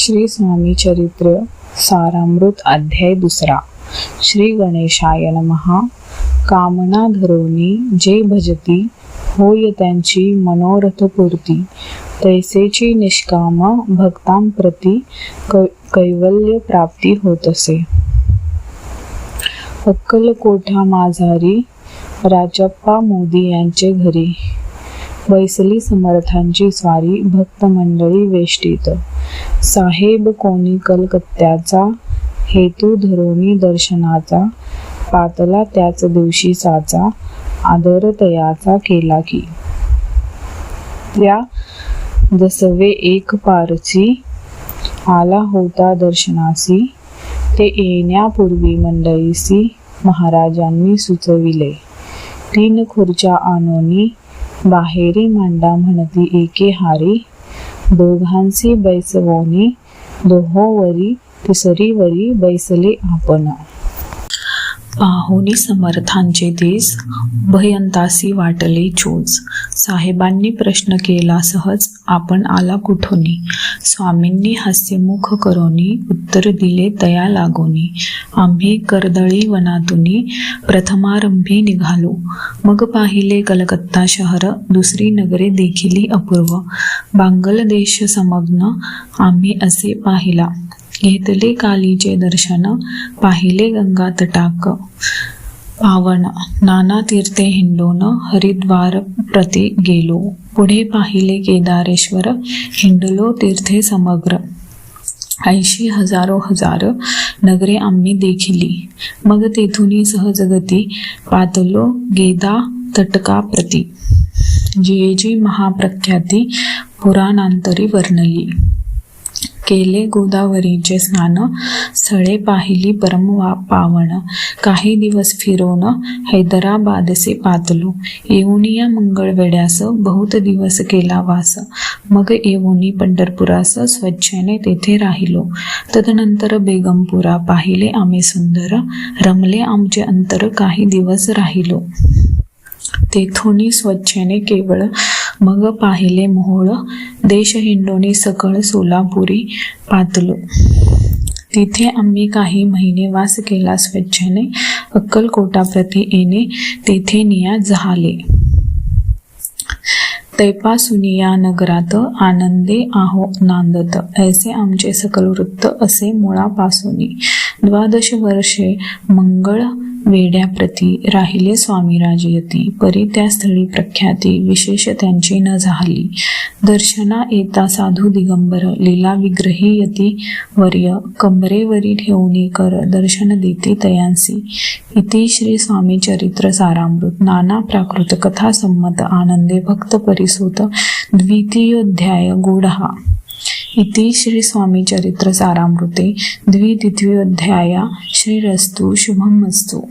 श्री स्वामी चरित्र सारामृत अध्याय दुसरा. श्री गणेशाय नमहा. कामना धरोनी जे भजती होय त्यांची मनोरथपूर्ती. तैसेची निष्काम भक्तांप्रती कै कैवल्य प्राप्ती होत असे अक्कलकोठा माझारी राजप्पा मोदी यांचे घरी. बैसली समर्थांची स्वारी भक्त मंडळी वेष्टीत. साहेब कोणी कलकत्त्याचा हेतू धरोनी दर्शनाचा पातला त्याच दिवशी साचा आदर तयाचा केला की. त्या जसवे एक पारची आला होता दर्शनासी ते येण्यापूर्वी मंडळीसी महाराजांनी सुचविले. तीन खुर्च्या आणोनी बाहेरी मांडा म्हणती एके हारी दोघांची बैसवोनी दोहोवरी तिसरीवरी बैसले आपण. पाहुनी समर्थांचे दिस भयंतासी वाटले चोच साहेबांनी प्रश्न केला सहज आपण आला कुठोनी स्वामींनी हास्यमुख करोनी उत्तर दिले दया लागोनी. आम्ही कर्दळी वनातुनी प्रथमारंभी निघालो. मग पाहिले कलकत्ता शहर दुसरी नगरे देखिली अपूर्व. बांगलदेश समग्न आम्ही असे पाहिला. घेतले कालीचे दर्शन पाहिले गंगा तटाक. पावन नाना तीर्थे हिंडोन हरिद्वार प्रती गेलो. पुढे पाहिले केदारेश्वर हिंडलो तीर्थे समग्र. ऐंशी हजारो हजार नगरे आम्ही देखिली. मग तेथुनी सहजगती पातलो गेदा तटका प्रती. जी जी महाप्रख्याती पुराणांतरी वर्णली. केले गोदावरीचे स्नान स्थळे पाहिली परम वा पावन. काही दिवस फिरवून हैदराबादसे पातलो. येऊनी या मंगळवेड्यास बहुत दिवस केला वास. मग येऊनी पंढरपुरास स्वच्छेने तेथे राहिलो. तदनंतर बेगमपुरा पाहिले आम्ही सुंदर रमले आमचे अंतर काही दिवस राहिलो. तेथोनी स्वच्छेने केवळ मग पाहिले मोहळ देश हिंडोनी सकळ सोलापुरी पातलो. तिथे आम्ही काही महिने वास केला स्वच्छेने अक्कलकोटाप्रती येणे तेथे निया झाले. तैपासुनिया नगरात आनंदे आहो नांदत ऐसे आमचे सकल वृत्त असे मुळापासून. द्वादश वर्षे मंगळ वेड्याप्रती राहिले स्वामी राजयती परी त्या स्थळी प्रख्याती विशेष त्यांची न झाली. दर्शना येता साधू दिगंबर लीला विग्रही यती. वर्य कंबरेवरी ठेवणी कर दर्शन देते तयांसी. इति श्री स्वामी चरित्र सारामृत. नाना प्राकृत कथा संमत आनंदे भक्त परिसोत. द्वितीयोध्याय गूढहा इति श्री स्वामी चरित्र सारामृते द्वितीयोध्याया श्रीरस्तु शुभमस्तु।